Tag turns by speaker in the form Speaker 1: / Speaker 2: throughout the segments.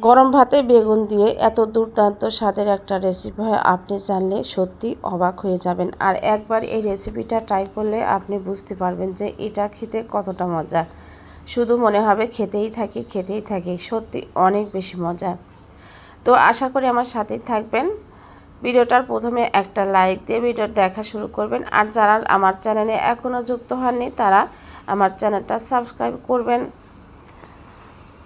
Speaker 1: গরম ভাতে বেগুন দিয়ে এত দুর্দান্ত স্বাদের একটা রেসিপি হয়, আপনি জানলে সত্যি অবাক হয়ে যাবেন। আর একবার এই রেসিপিটা ট্রাই করলে আপনি বুঝতে পারবেন যে এটা খেতে কতটা মজা। শুধু মনে হবে খেতেই থাকি খেতেই থাকি, সত্যি অনেক বেশি মজা। তো আশা করি আমার সাথেই থাকবেন। ভিডিওটার প্রথমে একটা লাইক দিয়ে ভিডিও দেখা শুরু করবেন। আর যারা আমার চ্যানেলে এখনও যুক্ত হননি, তারা আমার চ্যানেলটা সাবস্ক্রাইব করবেন।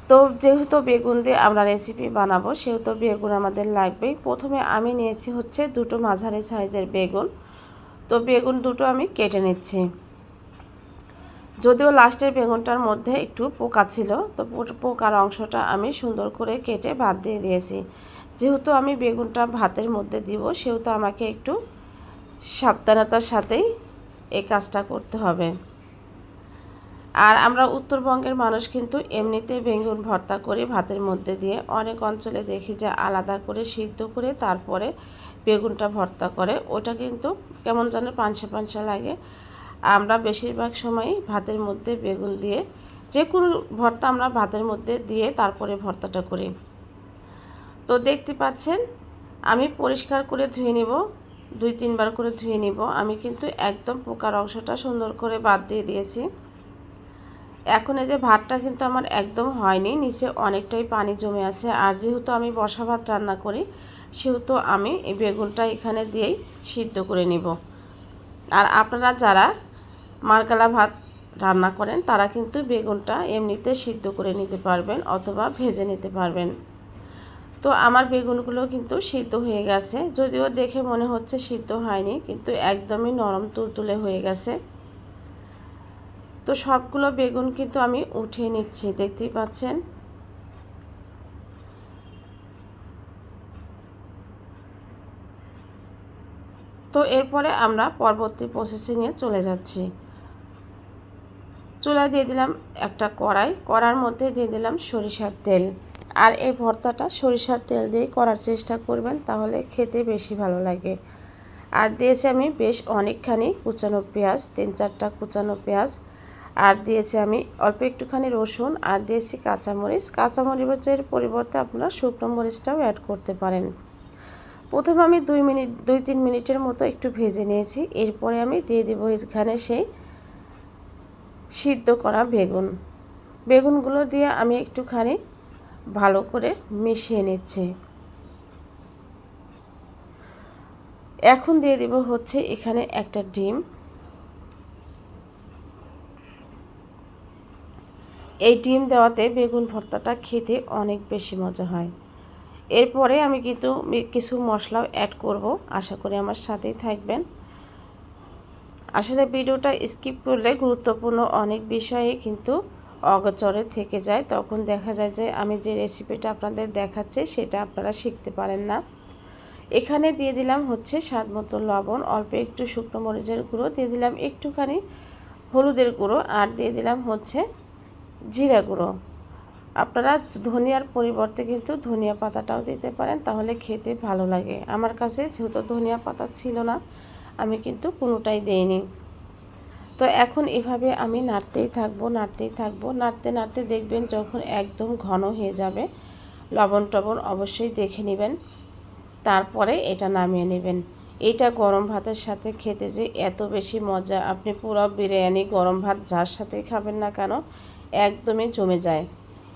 Speaker 1: তো যেহেতু বেগুন দিয়ে আমরা রেসিপি বানাবো, সেহেতু বেগুন আমাদের লাগবেই। প্রথমে আমি নিয়েছি হচ্ছে দুটো মাঝারি সাইজের বেগুন। তো বেগুন দুটো আমি কেটে নিচ্ছি। যদিও লাস্টের বেগুনটার মধ্যে একটু পোকা ছিল, তো পোকার অংশটা আমি সুন্দর করে কেটে ভাত দিয়ে দিয়েছি। যেহেতু আমি বেগুনটা ভাতের মধ্যে দিব, সেহেতু আমাকে একটু সাবধানতার সাথেই এই কাজটা করতে হবে। আর আমরা উত্তরবঙ্গের মানুষ কিন্তু এমনিতে বেগুন ভর্তা করি ভাতের মধ্যে দিয়ে অনেক অঞ্চলে দেখি যে আলাদা করে সিদ্ধ করে তারপরে বেগুনটা ভর্তা করে। ওটা কিন্তু কেমন যেন পানসা পানসা লাগে। আমরা বেশিরভাগ সময় ভাতের মধ্যে বেগুন দিয়ে যে কোনো ভর্তা আমরা ভাতের মধ্যে দিয়ে তারপরে ভর্তাটা করি। তো দেখতে পাচ্ছেন, আমি পরিষ্কার করে ধুয়ে নিব, দুই তিনবার করে ধুয়ে নিব। আমি কিন্তু একদম পোকার অংশটা সুন্দর করে বাদ দিয়ে দিয়েছি। এখন এই যে ভাতটা কিন্তু আমার একদম হয়নি, নিচে অনেকটাই পানি জমে আছে। আর যেহেতু আমি বসা ভাত রান্না করি, সেহেতু আমি এই বেগুনটা এখানে দিয়েই সিদ্ধ করে নিব। আর আপনারা যারা মারকালা ভাত রান্না করেন, তারা কিন্তু বেগুনটা এমনিতে সিদ্ধ করে নিতে পারবেন অথবা ভেজে নিতে পারবেন। তো আমার বেগুনগুলো কিন্তু সিদ্ধ হয়ে গেছে, যদিও দেখে মনে হচ্ছে সিদ্ধ হয়নি, কিন্তু একদমই নরম তুলতুলে হয়ে গেছে। তো সবগুলো বেগুন কিন্তু আমি উঠিয়ে নিচ্ছি, দেখতেই পাচ্ছেন। তো এরপরে আমরা পরবর্তী প্রসেসিংয়ে চলে যাচ্ছি। চুলা দিয়ে দিলাম একটা কড়াই, কড়ার মধ্যে দিয়ে দিলাম সরিষার তেল। আর এই ভর্তাটা সরিষার তেল দিয়ে করার চেষ্টা করবেন, তাহলে খেতে বেশি ভালো লাগে। আর দিয়েছি আমি বেশ অনেকখানি কুচানো পেঁয়াজ, তিন চারটা কুচানো পেঁয়াজ। আর দিয়েছি আমি অল্প একটুখানি রসুন আর দিয়েছি কাঁচামরিচ। কাঁচামরিচের পরিবর্তে আপনারা শুকনো মরিচটাও অ্যাড করতে পারেন। প্রথমে আমি দুই মিনিট, দুই তিন মিনিটের মতো একটু ভেজে নিয়েছি। এরপরে আমি দিয়ে দেবো এখানে সেই সিদ্ধ করা বেগুন। বেগুনগুলো দিয়ে আমি একটুখানি ভালো করে মিশিয়ে নিচ্ছি। এখন দিয়ে দেব হচ্ছে এখানে একটা ডিম। এই ডিম দেওয়াতে বেগুন ভর্তাটা খেতে অনেক বেশি মজা হয়। এরপরে আমি কিন্তু কিছু মশলাও অ্যাড করব। আশা করি আমার সাথেই থাকবেন। আসলে ভিডিওটা স্কিপ করলে গুরুত্বপূর্ণ অনেক বিষয়ে কিন্তু অগচরে থেকে যায়। তখন দেখা যায় যে আমি যে রেসিপিটা আপনাদের দেখাচ্ছি সেটা আপনারা শিখতে পারেন না। এখানে দিয়ে দিলাম হচ্ছে স্বাদ মতো লবণ, অল্প একটু শুকনো মরিচের গুঁড়ো, দিয়ে দিলাম একটুখানি হলুদের গুঁড়ো আর দিয়ে দিলাম হচ্ছে জিরা গুঁড়ো। আপনারা ধনিয়ার পরিবর্তে কিন্তু ধনিয়া পাতাটাও দিতে পারেন, তাহলে খেতে ভালো লাগে। আমার কাছে যেহেতু ধনিয়া পাতা ছিল না, আমি কিন্তু কোনোটাই দেইনি। তো এখন এভাবে আমি নাড়তেই থাকব নাড়তেই থাকব। নাড়তে নাড়তে দেখবেন যখন একদম ঘন হয়ে যাবে, লবণ টবণ অবশ্যই দেখে নেবেন, তারপরে এটা নামিয়ে নেবেন। এটা গরম ভাতের সাথে খেতে যে এত বেশি মজা, আপনি পুরো বিরিয়ানি, গরম ভাত যার সাথে খাবেন না কেন একদমই জমে যায়।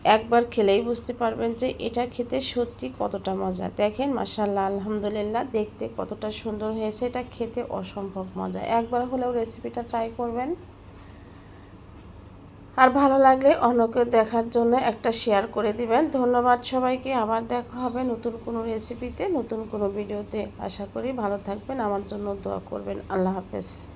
Speaker 1: একবার খেলেই বুঝতে পারবেন যে এটা খেতে সত্যি কতটা মজা। দেখেন মাসাল্লাহ আলহামদুলিল্লাহ, দেখতে কতটা সুন্দর হয়েছে। এটা খেতে অসম্ভব মজা। একবার হলেও রেসিপিটা ট্রাই করবেন। আর ভালো লাগলে অন্যকে দেখার জন্য একটা শেয়ার করে দিবেন। ধন্যবাদ সবাইকে। আবার দেখা হবে নতুন কোনো রেসিপিতে নতুন কোনো ভিডিওতে আশা করি ভালো থাকবেন। আমার জন্য দোয়া করবেন। আল্লাহ হাফেজ।